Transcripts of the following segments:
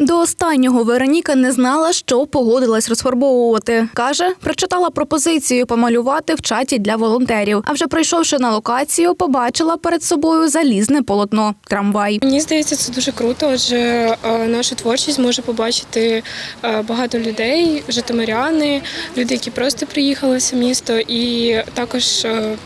До останнього Вероніка не знала, що погодилась розфарбовувати. Каже, прочитала пропозицію помалювати в чаті для волонтерів. А вже прийшовши на локацію, побачила перед собою залізне полотно трамвай. Мені здається, це дуже круто, адже е, нашу творчість може побачити е, багато людей, житомиряни, люди, які просто приїхали в місто, і також е,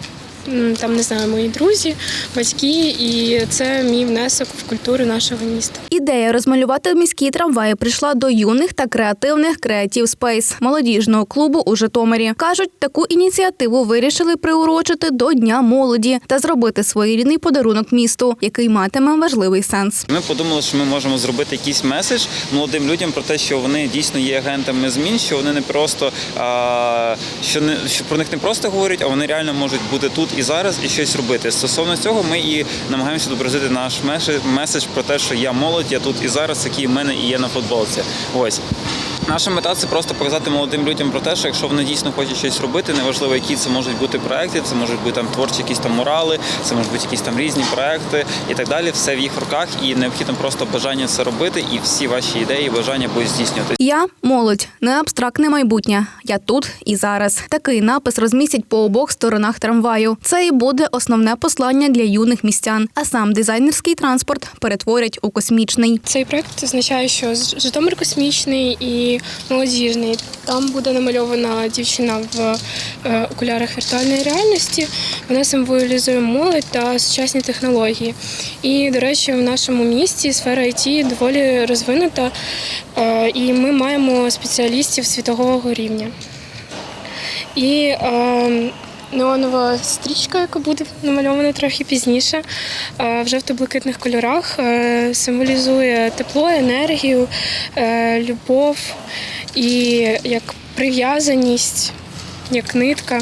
там не знаю, мої друзі, батьки, і це мій внесок в культуру нашого міста. Ідея розмалювати міські трамваї прийшла до юних та креативних Creative Space молодіжного клубу у Житомирі. кажуть, таку ініціативу вирішили приурочити до Дня молоді та зробити своєрідний подарунок місту, який матиме важливий сенс. Ми подумали, що ми можемо зробити якийсь меседж молодим людям про те, що вони дійсно є агентами змін, що вони не просто а, що не що про них не просто говорять, а вони реально можуть бути тут і зараз і щось робити. Стосовно цього, ми і намагаємося відобразити наш меседж про те, що я молодь, я тут і зараз, який в мене і є на футболці. Ось. Наша мета це просто показати молодим людям про те, що якщо вони дійсно хочуть щось робити, неважливо, які це можуть бути проекти, це можуть бути там творчі якісь там морали, це можуть бути якісь там різні проекти і так далі. Все в їх руках, і необхідно просто бажання це робити, і всі ваші ідеї, бажання будуть здійснювати. Я молодь, не абстрактне майбутнє. Я тут і зараз. Такий напис розмістять по обох сторонах трамваю. Це і буде основне послання для юних містян. А сам дизайнерський транспорт перетворять у космічний. Цей проект означає, що З- Житомир космічний і молодіжний. Там буде намальована дівчина в е, окулярах віртуальної реальності. Вона символізує молодь та сучасні технології. І, до речі, в нашому місті сфера IT доволі розвинута, е, і ми маємо спеціалістів світового рівня. І е, неонова стрічка, яка буде намальована трохи пізніше, е, в жовто-блакитних кольорах, е, символізує тепло, енергію, е, любов і як прив'язаність, як нитка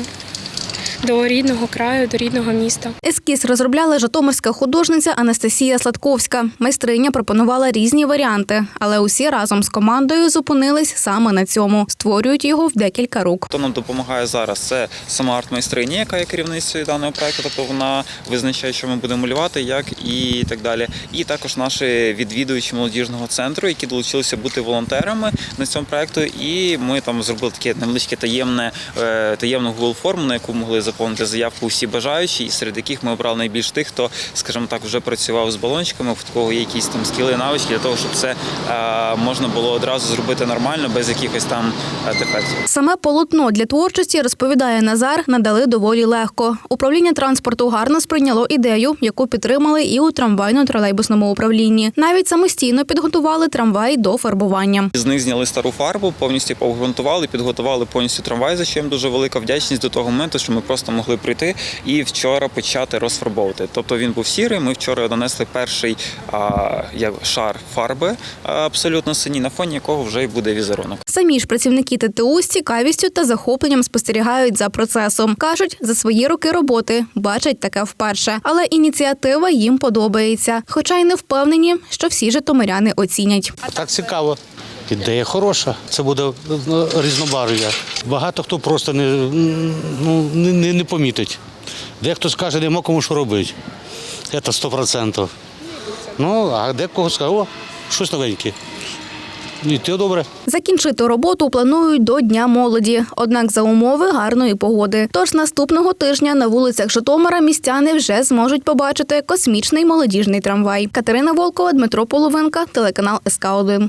до рідного краю, до рідного міста. Ескіз розробляла житомирська художниця Анастасія Сладковська. Майстриня пропонувала різні варіанти, але усі разом з командою зупинились саме на цьому. Створюють його в декілька рук. Хто нам допомагає зараз? Це сама арт-майстриня, яка є керівницею даного проекту, тобто вона визначає, що ми будемо малювати, як і так далі. І також наші відвідувачі молодіжного центру, які долучилися бути волонтерами на цьому проекту. І ми там зробили таке невеличке таємне е, таємну Google форму, на яку могли заповнити заявку всі бажаючі, і серед яких ми обрали найбільш тих, хто, скажімо так, вже працював з балончиками, в кого є якісь там скіли, навички для того, щоб це е, можна було одразу зробити нормально, без якихось там е, дефектів. Саме полотно для творчості розповідає Назар, надали доволі легко. Управління транспорту гарно сприйняло ідею, яку підтримали і у трамвайно-тролейбусному управлінні. Навіть самостійно підготували трамвай до фарбування. З них зняли стару фарбу, повністю пообґрунтували, підготували повністю трамвай, за що їм дуже велика вдячність до того моменту, що ми просто могли прийти і вчора почати розфарбовувати. Тобто він був сірий. Ми вчора донесли перший а, як шар фарби абсолютно синій, на фоні якого вже й буде візерунок. Самі ж працівники ТТУ з цікавістю та захопленням спостерігають за процесом. кажуть, за свої роки роботи бачать таке вперше, але ініціатива їм подобається, хоча й не впевнені, що всі житомиряни оцінять. Так цікаво. Ідея хороша. Це буде ну, різнобарв'я. Багато хто просто не, ну, не, не, помітить. Дехто скаже, нема кому що робити. Це 100%. Ну, а декого скаже, о, щось новеньке. І те добре. Закінчити роботу планують до Дня молоді, однак за умови гарної погоди. Тож наступного тижня на вулицях Житомира містяни вже зможуть побачити космічний молодіжний трамвай. Катерина Волкова, Дмитро Половинка, телеканал СК 1